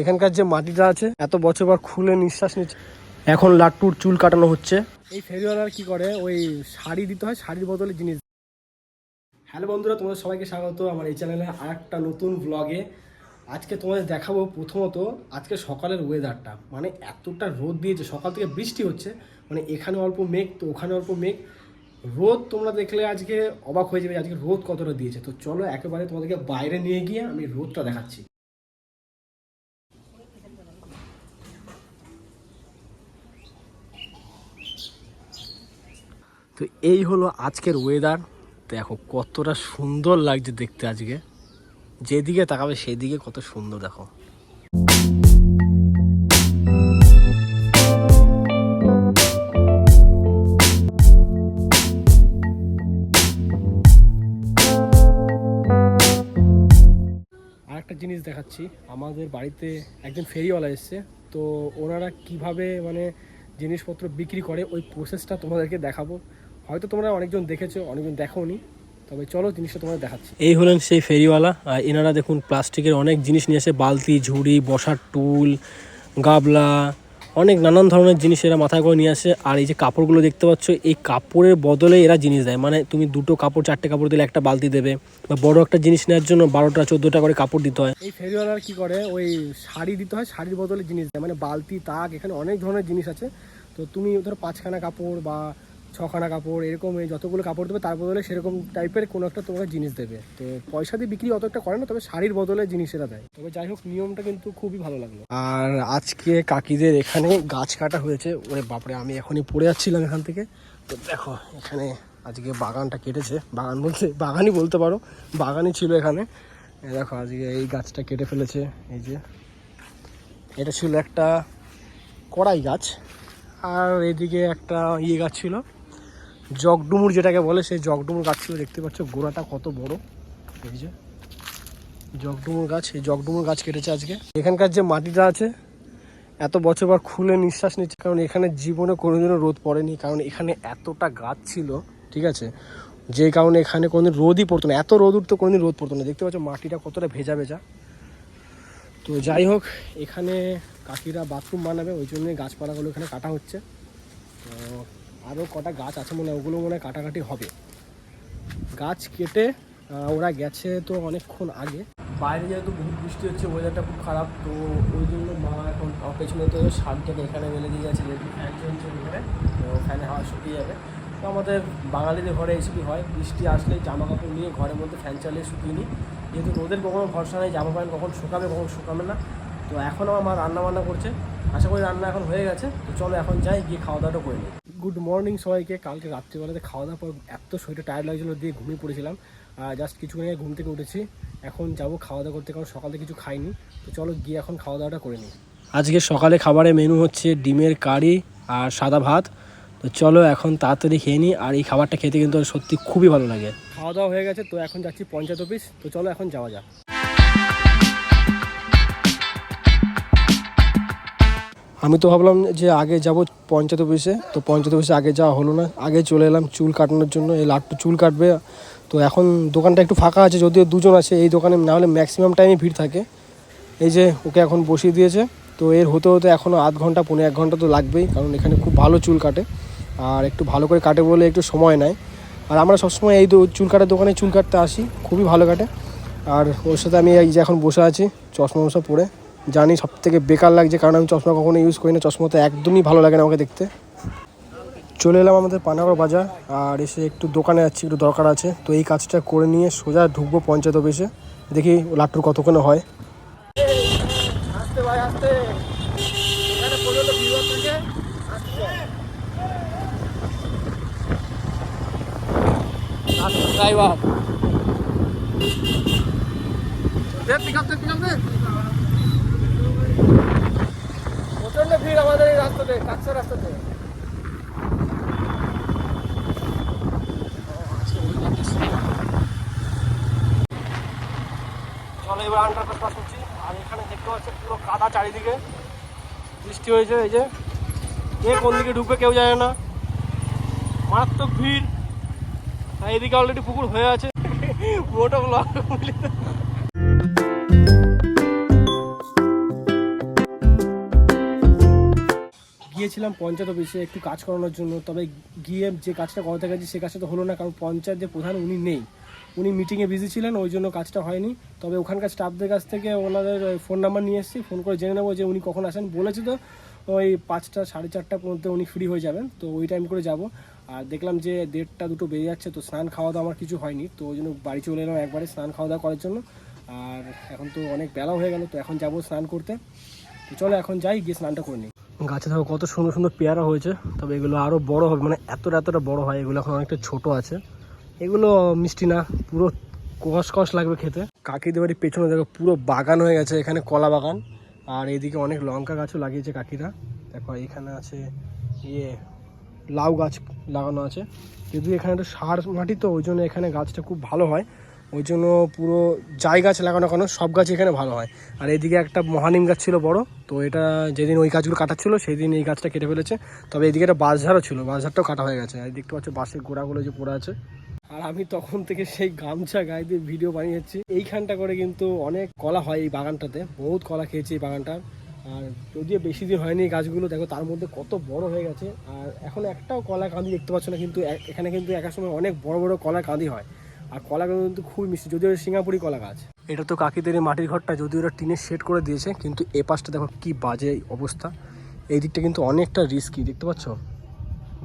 এখানকার যে মাটিটা আছে, এত বছর পর খুলে নিঃশ্বাস নিচ্ছে। এখন লাট্টুর চুল কাটানো হচ্ছে। এই ফেরিওয়ালার কি করে? ওই শাড়ি দিতে হয়, শাড়ির বদলে জিনিস হ্যালো বন্ধুরা, তোমাদের সবাইকে স্বাগত আমার এই চ্যানেলে আর একটা নতুন ব্লগে আজকে তোমাদের দেখাবো প্রথমত আজকে সকালের ওয়েদারটা মানে এতটা রোদ দিয়েছে, সকাল থেকে বৃষ্টি হচ্ছে। মানে এখানে অল্প মেঘ, তো ওখানে অল্প মেঘ। রোদ তোমরা দেখলে আজকে অবাক হয়ে যাবে আজকে রোদ কতটা দিয়েছে। তো চলো একেবারে তোমাদেরকে বাইরে নিয়ে গিয়ে আমি রোদটা দেখাচ্ছি। তো এই হলো আজকের ওয়েদার দেখো, কতটা সুন্দর লাগছে দেখতে আজকে। যেদিকে তাকাবে সেদিকে কত সুন্দর, দেখো। একটা জিনিস দেখাচ্ছি। আমাদের বাড়িতে একজন ফেরিওয়ালা এসছে। তো ওনারা কীভাবে মানে জিনিসপত্র বিক্রি করে, ওই প্রসেসটা তোমাদেরকে দেখাবো। হয়তো তোমরা অনেকজন দেখেছ অনেকজন দেখোনি। তবে চলো জিনিসটা তোমাদের দেখাচ্ছি। এই হলেন সেই ফেরিওয়ালা আর এনারা দেখুন প্লাস্টিকের অনেক জিনিস নিয়ে এসে বালতি ঝুড়ি বসার টুল গাবলা অনেক নানান ধরনের জিনিস এরা মাথায় করে নিয়ে আসে। আর এই যে কাপড়গুলো দেখতে পাচ্ছ এই কাপড়ের বদলে এরা জিনিস দেয়। মানে তুমি দুটো কাপড় চারটে কাপড় দিলে একটা বালতি দেবে বা বড় একটা জিনিস নেওয়ার জন্য বারোটা চোদ্দোটা করে কাপড় দিতে হয়। এই ফেরিওয়ালার কি করে ওই শাড়ি দিতে হয় শাড়ির বদলে জিনিস দেয়। মানে বালতি তাক এখানে অনেক ধরনের জিনিস আছে। তো তুমি ধরো পাঁচখানা কাপড় বা ছখানা কাপড়, এরকম এই যতগুলো কাপড় দেবে তার বদলে সেরকম টাইপের কোনো একটা তোমাকে জিনিস দেবে। তো পয়সা দিয়ে বিক্রি অত একটা করে না, তবে শাড়ির বদলে জিনিসেরা দেয়। তবে যাই হোক, নিয়মটা কিন্তু খুবই ভালো লাগল। আর আজকে কাকিদের এখানে গাছ কাটা হয়েছে। ওরে বাপরে, আমি এখনই পড়ে যাচ্ছিলাম এখান থেকে। তো দেখো, এখানে আজকে বাগানটা কেটেছে। বাগান বলতে, বাগানই বলতে পারো, বাগানই ছিল এখানে। দেখো, আজকে এই গাছটা কেটে ফেলেছে। এই যে, এটা ছিল একটা কড়াই গাছ। আর এদিকে একটা ইয়ে গাছ ছিল। জগডুমুর যেটাকে বলে, সেই জগডুমুর গাছ ছিল, দেখতে পাচ্ছ গোড়াটা কত বড়। এই যে, জগডুমুর গাছ, এই জগডুমুর গাছ কেটেছে আজকে। এখানকার যে মাটিটা আছে, এত বছর পর খুলে নিঃশ্বাস নিচ্ছে, কারণ এখানে জীবনে কোনোদিনও রোদ পড়েনি, কারণ এখানে এতটা গাছ ছিল, ঠিক আছে? যে কারণে এখানে কোনোদিন রোদই পড়তো না। এত রোদ উঠতো, কোনোদিন রোদ পড়তো না। দেখতে পাচ্ছ মাটিটা কতটা ভেজা ভেজা। তো যাই হোক, এখানে কাকিরা বাথরুম বানাবে, ওই জন্যই গাছপালাগুলো এখানে কাটা হচ্ছে। তো আরও কটা গাছ আছে মনে হয়, ওগুলো মনে হয় কাটাকাটি হবে। গাছ কেটে ওরা গেছে তো অনেকক্ষণ আগে। বাইরে যেহেতু বহুত বৃষ্টি হচ্ছে ওয়েদারটা খুব খারাপ, তো ওই জন্য মা এখন পেছনে তো শার্টটাকে এখানে মেলে দিয়ে গেছে, যেহেতু ফ্যান চলছে ঘরে তো ফ্যানে হাওয়া শুকিয়ে যাবে। তো আমাদের বাঙালিদের ঘরে এসবই হয়, বৃষ্টি আসলে জামা কাপড় নিয়ে ঘরের মধ্যে ফ্যান চালিয়ে শুকিয়ে নিই যেহেতু রোদের কখনো ভরসা নেই জামা প্যান্ট কখন শুকাবে কখন শুকাবে না। তো এখনও আমার রান্না বান্না করছে আশা করি রান্না এখন হয়ে গেছে তো চলো এখন যাই গিয়ে খাওয়া দাওয়াটা করে নিই। গুড মর্নিং সবাইকে কালকে রাত্রিবেলাতে খাওয়া দাওয়ার পর এত শরীরটা টায়ার্ড লাগছিল দিয়ে ঘুমিয়ে পড়েছিলাম। জাস্ট কিছুক্ষণ আগে ঘুম থেকে উঠেছি এখন যাব খাওয়া দাওয়া করতে কারণ সকালে কিছু খাইনি। তো চলো গিয়ে এখন খাওয়া দাওয়াটা করে নিই। আজকে সকালে খাবারের মেনু হচ্ছে ডিমের কারি আর সাদা ভাত। তো চলো এখন তাড়াতাড়ি খেয়ে নিই আর এই খাবারটা খেতে কিন্তু সত্যি খুবই ভালো লাগে। খাওয়া দাওয়া হয়ে গেছে তো এখন যাচ্ছি পঞ্চায়েত অফিস তো চলো এখন যাওয়া যাক। আমি তো ভাবলাম যে আগে যাব পঞ্চায়েত অফিসে, তো পঞ্চায়েত অফিসে আগে যাওয়া হলো না। আগে চলে এলাম চুল কাটানোর জন্য, এই লাট্টু চুল কাটবে। তো এখন দোকানটা একটু ফাঁকা আছে, যদিও দুজন আছে এই দোকানে, না হলে ম্যাক্সিমাম টাইমে ভিড় থাকে। এই যে ওকে এখন বসিয়ে দিয়েছে, তো এর হতে হতে এখনও আধ ঘণ্টা পনেরো এক ঘণ্টা তো লাগবেই, কারণ এখানে খুব ভালো চুল কাটে। আর একটু ভালো করে কাটে বলে একটু সময় নেয়। আর আমরা সবসময় এই চুল কাটার দোকানে চুল কাটতে আসি, খুবই ভালো কাটে। আর ওর সাথে আমি এই যে এখন বসে আছি, চশমা মশা পরে। জানি সব থেকে বেকার লাগছে কারণ আমি চশমা কখনো ইউজ করি না। চশমা তো একদমই ভালো লাগে না আমাকে দেখতে। চলে এলাম আমাদের পানাগড় বাজার আর এসে একটু দোকানে যাচ্ছি একটু দরকার আছে। তো এই কাজটা করে নিয়ে সোজা ঢুকবো পঞ্চায়েত অফিসে। দেখি লাট্টুর কতক্ষণে হয়। ড্রাইভার দোকানটা শুনছি আর এখানে দেখতে পাচ্ছি পুরো কাদা চারিদিকে। বৃষ্টি হয়েছে, এই যে। এ কোন দিকে ঢুকবে কেউ জানে না। মারাত্মক ভিড়। আর এদিকে অলরেডি পুকুর হয়ে আছে। পুরোটা ব্লক গিয়েছিলাম পঞ্চায়েত অফিসে একটু কাজ করানোর জন্য। তবে গিয়ে যে কাজটা করাতে গেছি, সে কাজটা তো হলো না, কারণ পঞ্চায়েত যে প্রধান উনি নেই। উনি মিটিংয়ে বিজি ছিলেন, ওই জন্য কাজটা হয়নি। তবে ওখানকার স্টাফদের কাছ থেকে ওনাদের ফোন নাম্বার নিয়ে এসেছি ফোন করে জেনে নেব যে উনি কখন আসেন। বলেছে তো, ওই পাঁচটা, সাড়ে চারটার মধ্যে উনি ফ্রি হয়ে যাবেন, তো ওই টাইম করে যাব। আর দেখলাম যে দেড়টা দুটো বেজে যাচ্ছে, তো স্নান খাওয়া দাওয়া আমার কিছু হয়নি, তো ওই জন্য বাড়ি চলে এলাম একবারে স্নান খাওয়া দাওয়া করার জন্য। আর এখন তো অনেক বেলা হয়ে গেল, তো এখন যাব স্নান করতে। তো চলো এখন যাই, গিয়ে স্নানটা করে নিই। গাছে দেখো কত সুন্দর সুন্দর পেয়ারা হয়েছে, তবে এগুলো আরও বড় হবে মানে এতটা এতটা বড় হয়, এগুলো এখন অনেকটা ছোট আছে। এগুলো মিষ্টি না, পুরো কষ কষ লাগবে খেতে। কাকিদের বাড়ির পেছনে দেখো, পুরো বাগান হয়ে গেছে, এখানে কলা বাগান। আর এইদিকে অনেক লঙ্কা গাছও লাগিয়েছে কাকিরা। দেখো, এখানে আছে ইয়ে লাউ গাছ লাগানো আছে। যদি এখানে একটা সার মাটি তো, ওই জন্য এখানে গাছটা খুব ভালো হয়। ওই জন্য পুরো যাই গাছ লাগানো কেন, সব গাছ এখানে ভালো হয়। আর এইদিকে একটা মহানিম গাছ ছিল বড়, তো এটা যেদিন ওই গাছগুলো কাটাচ্ছিল সেই দিন এই গাছটা কেটে ফেলেছে। তবে এদিকে একটা বাঁশঝাড়ও ছিল বাঁশঝাড়টাও কাটা হয়ে গেছে। আর দেখতে পাচ্ছ, বাঁশের গোড়াগুলো যে পড়ে আছে। আর আমি তখন থেকে সেই গামছা গায়ে দিয়ে ভিডিও বানিয়েছি এইখানটা করে কিন্তু অনেক কলা হয় এই বাগানটাতে। বহুত কলা খেয়েছি এই বাগানটার আর যদিও বেশি দিন হয়নি গাছগুলো, দেখো তার মধ্যে কত বড় হয়ে গেছে। আর এখন একটাও কলা কাঁদি দেখতে পাচ্ছ না, কিন্তু এখানে কিন্তু এক সময় অনেক বড় বড় কলা কাঁদি হয়। আর কলাগুলো কিন্তু খুবই মিষ্টি, যদিও সিঙ্গাপুরি কলা গাছ। এটা তো কাকিদের মাটির ঘরটা, যদিও ওরা টিনের শেড করে দিয়েছে, কিন্তু এ পাশটা দেখো কি বাজে অবস্থা। এই দিকটা কিন্তু অনেকটা রিস্কি দেখতে পাচ্ছ?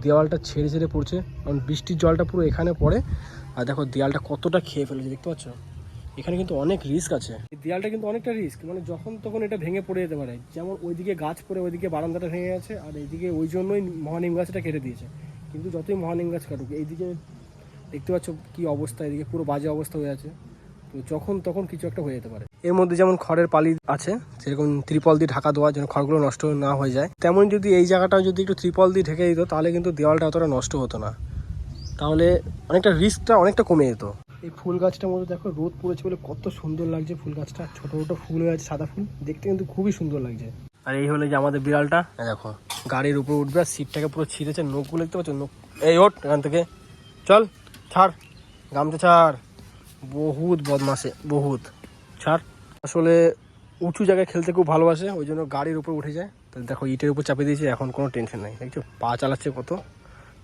দেওয়ালটা ছেড়ে ছেড়ে পড়ছে, কারণ বৃষ্টির জলটা পুরো এখানে পড়ে। আর দেখো দেওয়ালটা কতটা খেয়ে ফেলেছে, দেখতে পাচ্ছ? এখানে কিন্তু অনেক রিস্ক আছে। এই দেওয়ালটা কিন্তু অনেকটা রিস্ক মানে যখন তখন এটা ভেঙে পড়ে যেতে পারে। যেমন ওইদিকে গাছ পড়ে, ওইদিকে বারান্দাটা ভেঙে গেছে, আর এইদিকে ওই জন্যই মহানিম গাছটা কেটে দিয়েছে। কিন্তু যতই মহানিম গাছ কাটুক, এইদিকে দেখতে পাচ্ছ কী অবস্থা, এদিকে পুরো বাজে অবস্থা হয়ে আছে। তো যখন তখন কিছু একটা হয়ে যেতে পারে। এর মধ্যে যেমন খড়ের পালি আছে সেরকম ত্রিপল দিয়ে ঢাকা দেওয়া যেন খড়গুলো নষ্ট না হয়ে যায়, তেমন যদি এই জায়গাটাও যদি একটু ত্রিপল দিয়ে ঢেকে দিত, তাহলে কিন্তু দেওয়ালটা অতটা নষ্ট হতো না। তাহলে অনেকটা রিস্কটা অনেকটা কমে যেত। এই ফুল গাছটার মধ্যে দেখো রোদ পড়েছে বলে কত সুন্দর লাগছে ফুল গাছটা। ছোটো ছোটো ফুল হয়ে আছে, সাদা ফুল। দেখতে কিন্তু খুবই সুন্দর লাগছে। আর এই হলো যে আমাদের বিড়ালটা। দেখো, গাড়ির উপরে উঠবে আর সিটটাকে পুরো ছিঁড়েছে, নখগুলো দেখতে পাচ্ছ? নখ এই ওঠ এখান থেকে। চল, ছাড়, গামছা ছাড়। বহুত বদমাসে বহুত। ছাড়। আসলে উঁচু জায়গায় খেলতে খুব ভালোবাসে ওই জন্য গাড়ির উপর উঠে যায়। তো দেখো, ইটের উপর চাপিয়ে দিয়েছে, এখন কোনো টেনশন নাই। দেখছ, পা চালাচ্ছে কত।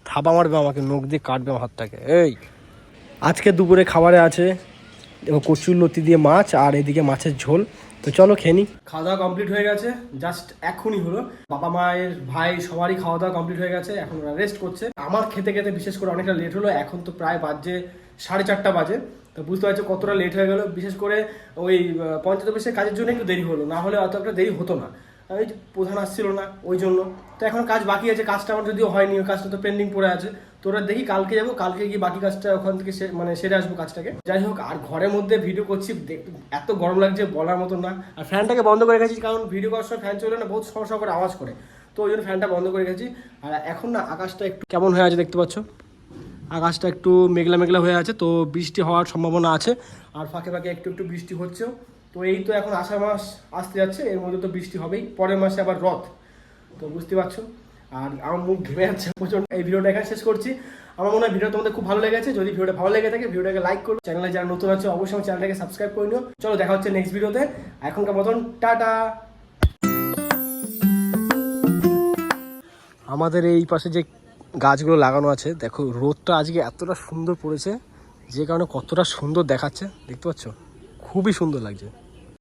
থাবা মারবে আমাকে, নখ দিয়ে কাটবে আমার হাতটাকে। এই, আজকে দুপুরে খাবারে আছে, দেখো, কচুর লতি দিয়ে মাছ, আর এদিকে মাছের ঝোল। তো চলো খেয়ে খাওয়া দাওয়া কমপ্লিট হয়ে গেছে জাস্ট এখনই হলো। বাবা, মায়ের ভাই, সবারই খাওয়া দাওয়া কমপ্লিট হয়ে গেছে, এখন ওরা রেস্ট করছে। আমার খেতে খেতে বিশেষ করে অনেকটা লেট হলো, এখন তো প্রায় বাজে সাড়ে চারটা বাজে। তো বুঝতে পারছ কতটা লেট হয়ে গেল। বিশেষ করে ওই পঞ্চায়েত অফিসের কাজের জন্য একটু দেরি হলো, না হলে অত একটা দেরি হতো না। ওই প্রধান আসছিল না, ওই জন্য। তো এখন কাজ বাকি আছে, কাজটা আমার যদিও হয়নি, ওই কাজটা তো পেন্ডিং পড়ে আছে। তো ওরা দেখি কালকে যাব, কালকে গিয়ে বাকি কাজটা ওখান থেকে মানে সেরে আসব কাজটাকে। যাই হোক, আর ঘরের মধ্যে ভিডিও করছি এত গরম লাগছে বলার মতো না। আর ফ্যানটাকে বন্ধ করে গেছি কারণ ভিডিও করার সময় ফ্যান চলে না, বহুত সমস্যা করে আওয়াজ করে। তো ওই জন্য ফ্যানটা বন্ধ করে গেছি আর এখন না, আকাশটা একটু কেমন হয়ে আছে দেখতে পাচ্ছ? আকাশটা একটু মেঘলা মেঘলা হয়ে আছে, তো বৃষ্টি হওয়ার সম্ভাবনা আছে। আর ফাঁকে ফাঁকে একটু একটু বৃষ্টি হচ্ছেও। তো এই তো এখন আষাঢ় মাস আসতে যাচ্ছে, এর মধ্যে তো বৃষ্টি হবেই, পরের মাসে আবার রথ। তো বুঝতে পারছ? আর আমার মুখ ঘেমে যাচ্ছে প্রচণ্ড। এই ভিডিওটা এখানে শেষ করছি। আমার মনে হয় ভিডিও তোমাদের খুব ভালো লেগেছে। যদি ভিডিওটা ভালো লেগে থাকে, ভিডিওটাকে লাইক করো। চ্যানেলে যারা নতুন আছে, অবশ্যই আমার চ্যানেলটাকে সাবস্ক্রাইব করে নিও। চলো, দেখা হচ্ছে নেক্সট ভিডিওতে। এখনকার মতন, টাটা! আমাদের এই পাশে যে গাছগুলো লাগানো আছে। দেখো, রোদটা আজকে এতটা সুন্দর পড়েছে, যে কারণে কতটা সুন্দর দেখাচ্ছে। দেখতে পাচ্ছ? খুবই সুন্দর লাগছে।